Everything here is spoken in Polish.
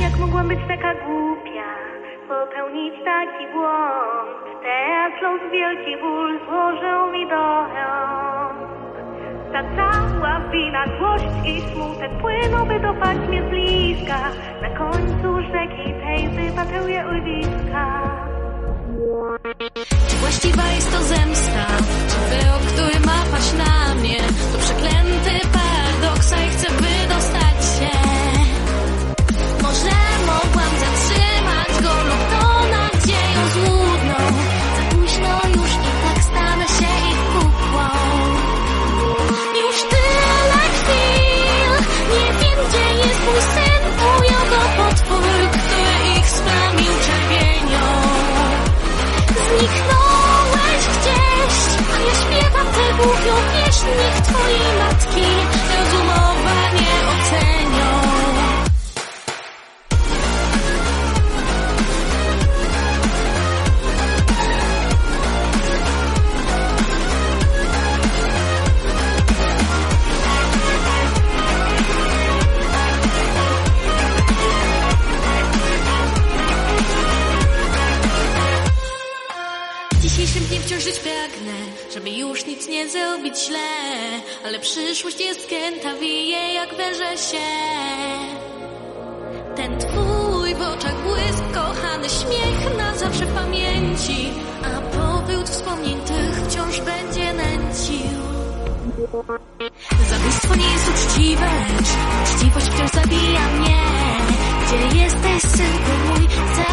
Jak mogłam być taka głupia, popełnić taki błąd? Teraz los wielki ból złożył mi do. Ta cała wina, złość i smutek płyną, by dopaść mnie z bliska. Na końcu rzeki tej wypatruję urwiska. しにくといまつき Dniu wciąż żyć pragnę, żeby już nic nie zrobić źle. Ale przyszłość jest kręta, wije jak węże się. Ten twój w oczach błysk, kochany śmiech na zawsze w pamięci. A powrót wspomnień tych wciąż będzie nęcił. Zabójstwo nie jest uczciwe, lecz uczciwość wciąż zabija mnie. Gdzie jesteś, synku mój, chcę